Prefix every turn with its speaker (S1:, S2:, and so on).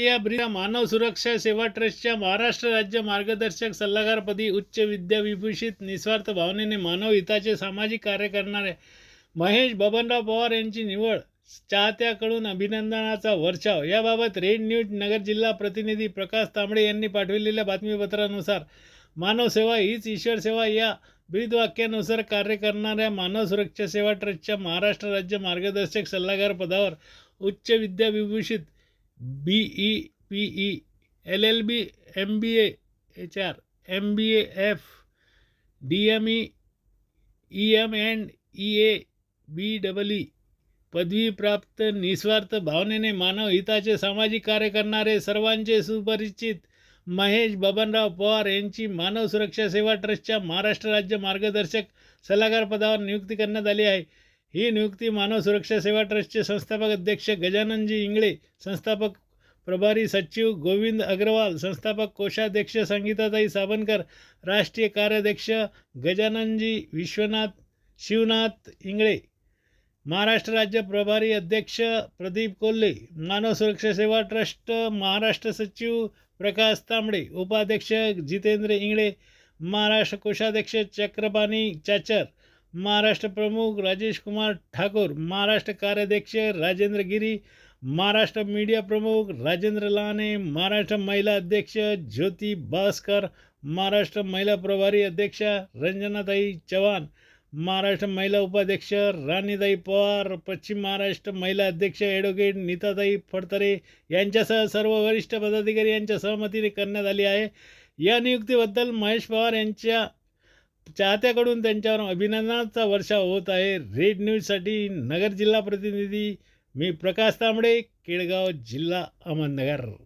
S1: या ब्रिया मानव सुरक्षा सेवा ट्रस्टच्या महाराष्ट्र राज्य मार्गदर्शक सल्लागारपदी उच्च विद्याविभूषित निस्वार्थ भावनेने मानव हिताचे सामाजिक कार्य करणारे महेश बबनराव पवार यांची निवड चाहत्याकडून अभिनंदनाचा वर्षाव. याबाबत रेड न्यूज नगर जिल्हा प्रतिनिधी प्रकाश तांबडे यांनी पाठविलेल्या बातमीपत्रानुसार मानव सेवा हीच ईश्वर सेवा. या ब्रीदवाक्यानुसार कार्य करणाऱ्या मानव सुरक्षा सेवा ट्रस्टच्या महाराष्ट्र राज्य मार्गदर्शक सल्लागार पदावर उच्च विद्याविभूषित B E P E L L B M B A H R M B A F D M E E M and E A B double E पदवीप्राप्त निस्वार्थ भावनेने मानव हिताचे सामाजिक कार्य करणारे सर्वांचे सुपरिचित महेश बबनराव पवार यांची मानव सुरक्षा सेवा ट्रस्टच्या महाराष्ट्र राज्य मार्गदर्शक सल्लागार पदावर नियुक्ती करण्यात आली आहे. ही नियुक्ती मानव सुरक्षा सेवा ट्रस्टचे संस्थापक अध्यक्ष गजाननजी इंगळे संस्थापक प्रभारी सचिव गोविंद अग्रवाल संस्थापक कोषाध्यक्ष संगीताताई सावनकर राष्ट्रीय कार्याध्यक्ष गजाननजी विश्वनाथ शिवनाथ इंगळे महाराष्ट्र राज्य प्रभारी अध्यक्ष प्रदीप कोल्हे मानव सुरक्षा सेवा ट्रस्ट महाराष्ट्र सचिव प्रकाश तांबडे उपाध्यक्ष जितेंद्र इंगळे महाराष्ट्र कोषाध्यक्ष चक्रपाणी चाचर महाराष्ट्र प्रमुख राजेश कुमार ठाकूर महाराष्ट्र कार्याध्यक्ष राजेंद्र गिरी महाराष्ट्र मीडिया प्रमुख राजेंद्र लाने महाराष्ट्र महिला अध्यक्ष ज्योती भास्कर महाराष्ट्र महिला प्रभारी अध्यक्ष रंजनाताई चव्हाण महाराष्ट्र महिला उपाध्यक्ष राणीताई पवार पश्चिम महाराष्ट्र महिला अध्यक्ष ॲडव्होकेट नीताताई फडतरे यांच्यासह सर्व वरिष्ठ पदाधिकारी यांच्या सहमतीने करण्यात आली आहे. या नियुक्तीबद्दल महेश पवार यांच्या चाहत्याकडून त्यांच्यावर अभिनंदनाचा वर्षाव होत आहे. रेड न्यूजसाठी नगर जिल्हा प्रतिनिधी मी प्रकाश तांबडे केळगाव जिल्हा अहमदनगर.